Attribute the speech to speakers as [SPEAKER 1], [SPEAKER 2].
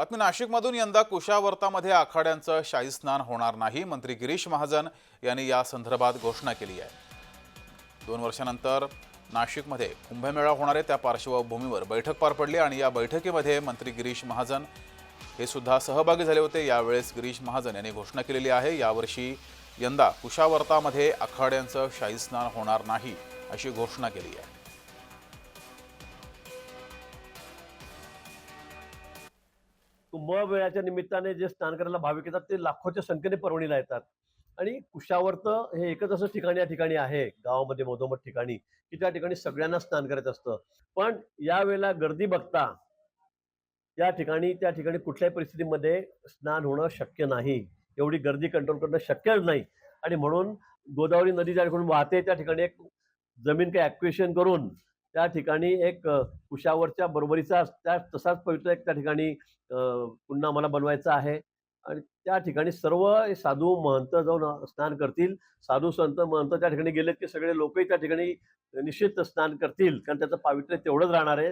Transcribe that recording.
[SPEAKER 1] बातमी नाशिकमधून यंदा कुशावर्तामध्ये आखाड्यांचं शाही स्नान होणार नाही मंत्री गिरीश महाजन यांनी या संदर्भात घोषणा केली आहे. दोन वर्षानंतर नाशिकमध्ये कुंभमेळा होणार आहे त्या पार्श्वभूमीवर बैठक पार पडली आणि या बैठकीमध्ये मंत्री गिरीश महाजन हे सुद्धा सहभागी झाले होते. यावेळेस गिरीश महाजन यांनी घोषणा केलेली आहे यावर्षी यंदा कुशावर्तामध्ये आखाड्यांचं शाही स्नान होणार नाही अशी घोषणा केली आहे.
[SPEAKER 2] कुंभमेळ्याच्या निमित्ताने जे स्नान करायला भाविक येतात ते लाखोच्या संख्येने परवणीला येतात. आणि कुशावर्त हे एकच असं ठिकाण या ठिकाणी आहे गावामध्ये मधोमध ठिकाणी की त्या ठिकाणी सगळ्यांना स्नान करायचं असतं. पण यावेळेला गर्दी बघता त्या ठिकाणी त्या ठिकाणी कुठल्याही परिस्थितीमध्ये स्नान होणं शक्य नाही. एवढी गर्दी कंट्रोल करणं शक्य नाही. आणि म्हणून गोदावरी नदी ज्या ठिकाणी वाहते त्या ठिकाणी एक जमीन काही ॲक्वेशन करून त्या ठिकाणी एक कुशावरच्या बरोबरीचा त्या तसाच पवित्र एक त्या ठिकाणी पुन्हा आम्हाला बनवायचा आहे. आणि त्या ठिकाणी सर्व साधू महंत जाऊन स्नान करतील. साधू संत महंत त्या ठिकाणी गेलेत की सगळे लोकही त्या ठिकाणी निश्चित स्नान करतील. कारण त्याचं पावित्र्य तेवढंच राहणार आहे.